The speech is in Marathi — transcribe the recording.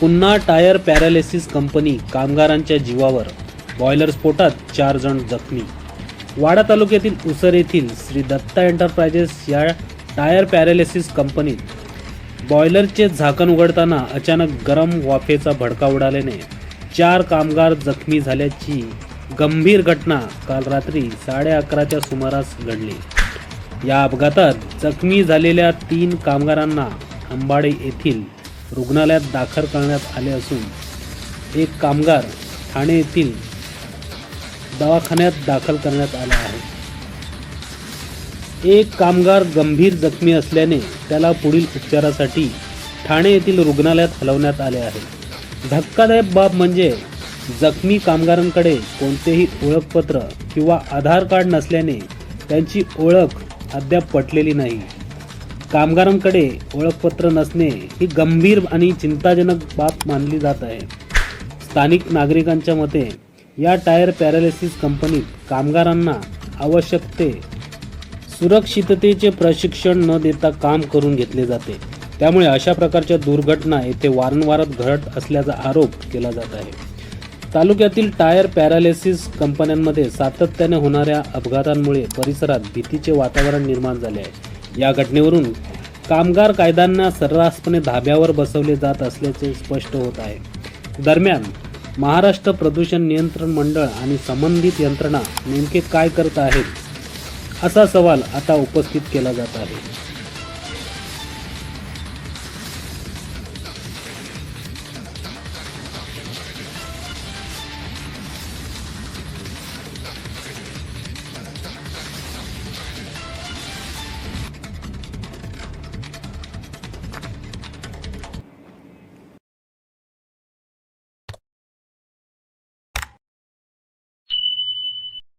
पुन्हा टायर पॅरालिसिस कंपनी कामगारांच्या जीवावर. बॉयलर स्फोटात चार जण जखमी. वाडा तालुक्यातील उसर येथील श्री दत्ता एंटरप्राइजेस या टायर पॅरालिसिस कंपनीत बॉयलरचे झाकण उघडताना अचानक गरम वाफेचा भडका उडाल्याने चार कामगार जखमी झाल्याची गंभीर घटना काल रात्री साडे अकराच्या सुमारास घडली. या अपघातात जखमी झालेल्या तीन कामगारांना अंबाडे येथील रुग्णालयात दाखल करण्यात आले असून एक कामगार ठाणे येथील दवाखान्यात दाखल करण्यात आला आहे. एक कामगार गंभीर जखमी असल्याने त्याला पुढील उपचारासाठी ठाणे येथील रुग्णालयात हलवण्यात आले आहे. धक्कादायक बाब म्हणजे जखमी कामगारांकडे कोणतेही ओळखपत्र किंवा आधार कार्ड नसल्याने त्यांची ओळख अद्याप पटलेली नाही. कामगारांकडे ओळखपत्र नसणे ही गंभीर आणि चिंताजनक बाब मानली जात आहे. स्थानिक नागरिकांच्या मते या टायर पॅरालिसिस कंपनीत कामगारांना आवश्यक ते सुरक्षिततेचे प्रशिक्षण न देता काम करून घेतले जाते. त्यामुळे अशा प्रकारच्या दुर्घटना येथे वारंवार घडत असल्याचा आरोप केला जात आहे. तालुक्यातील टायर पॅरालिसिस कंपन्यांमध्ये सातत्याने होणाऱ्या अपघातांमुळे परिसरात भीतीचे वातावरण निर्माण झाले आहे. या घटनेवरून कामगार कायद्यांना सर्रासपणे धाब्यावर बसवले जात असल्याचे स्पष्ट होत आहे. दरम्यान महाराष्ट्र प्रदूषण नियंत्रण मंडळ आणि संबंधित यंत्रणा नेमके काय करत आहेत असा सवाल आता उपस्थित केला जात आहे.